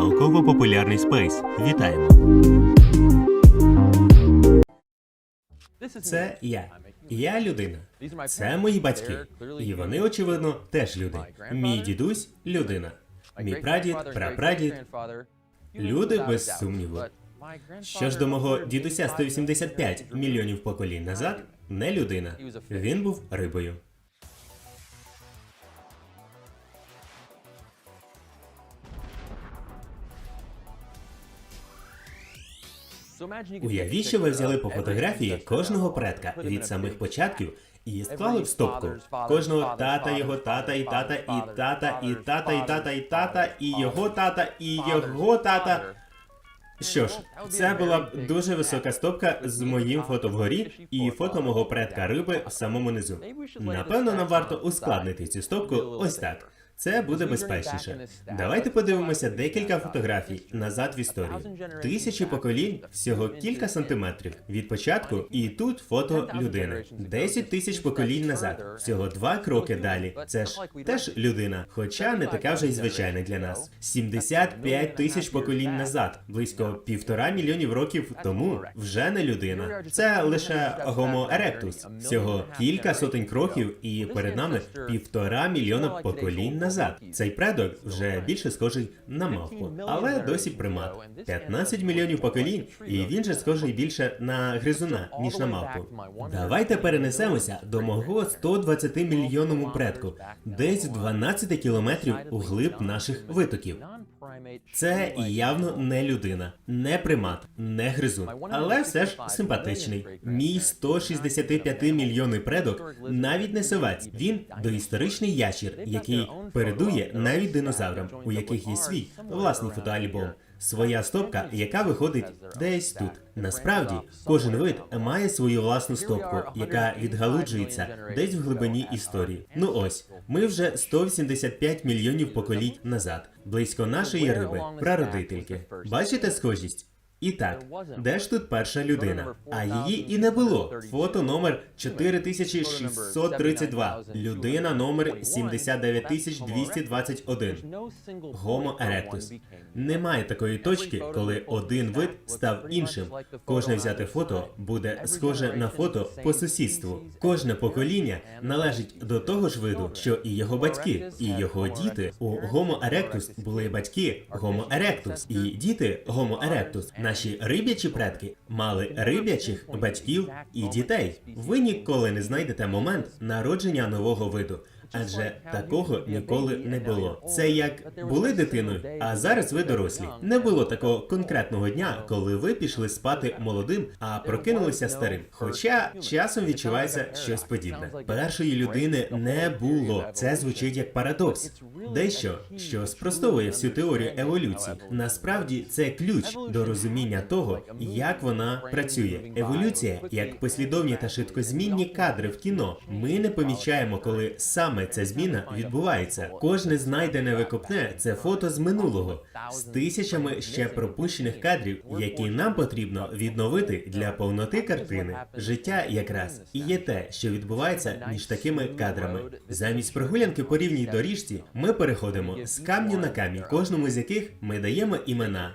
Науково-популярний спейс. Вітаємо! Це я. Я людина. Це мої батьки. І вони, очевидно, теж люди. Мій дідусь людина. Мій прадід, прапрадід. Люди без сумніву. Що ж до мого дідуся 185 мільйонів поколінь назад, не людина. Він був рибою. Уявіть, що ви взяли по фотографії кожного предка від самих початків і склали в стопку кожного тата, його тата, і тата, і тата, і тата, і тата, і тата, і його тата, і його тата. Що ж, це була б дуже висока стопка з моїм фото вгорі і фото мого предка риби в самому низу. Напевно, нам варто ускладнити цю стопку ось так. Це буде безпечніше. Давайте подивимося декілька фотографій назад в історію. Тисячі поколінь, всього кілька сантиметрів від початку, і тут фото людини. 10 тисяч поколінь назад, всього два кроки далі. Це ж теж людина, хоча не така вже й звичайна для нас. 75 тисяч поколінь назад, близько півтора мільйонів років тому, вже не людина. Це лише Homo erectus. Всього кілька сотень кроків, і перед нами півтора мільйона поколінь назад. Цей предок вже більше схожий на мавпу, але досі примат. 15 мільйонів поколінь, і він же схожий більше на гризуна, ніж на мавпу. Давайте перенесемося до мого 120 мільйонному предку, десь 12 кілометрів у глиб наших витоків. Це явно не людина, не примат, не гризун, але все ж симпатичний. Мій 165 мільйонний предок навіть не совець. Він доісторичний ящір, який передує навіть динозаврам, у яких є свій власний фотоальбом. Своя стопка, яка виходить десь тут. Насправді, кожен вид має свою власну стопку, яка відгалуджується десь в глибині історії. Ну ось, ми вже 185 мільйонів поколінь назад, близько нашої риби, прародительки. Бачите схожість? І так, де ж тут перша людина? А її і не було. Фото номер 4632. Людина номер 79221. Homo erectus. Немає такої точки, коли один вид став іншим. Кожне взяте фото буде схоже на фото по сусідству. Кожне покоління належить до того ж виду, що і його батьки, і його діти. У Homo erectus були батьки Homo erectus, і діти Homo erectus. Наші риб'ячі предки мали риб'ячих батьків і дітей. Ви ніколи не знайдете момент народження нового виду. Адже такого ніколи не було. Це як були дитиною, а зараз ви дорослі. Не було такого конкретного дня, коли ви пішли спати молодим, а прокинулися старим. Хоча часом відчувається щось подібне. Першої людини не було. Це звучить як парадокс. Дещо, що спростовує всю теорію еволюції. Насправді це ключ до розуміння того, як вона працює. Еволюція як послідовні та швидкозмінні кадри в кіно. Ми не помічаємо, коли саме ця зміна відбувається. Кожне знайдене викопне це фото з минулого з тисячами ще пропущених кадрів, які нам потрібно відновити для повноти картини. Життя якраз і є те, що відбувається між такими кадрами. Замість прогулянки по рівній доріжці ми переходимо з камню на камінь, кожному з яких ми даємо імена.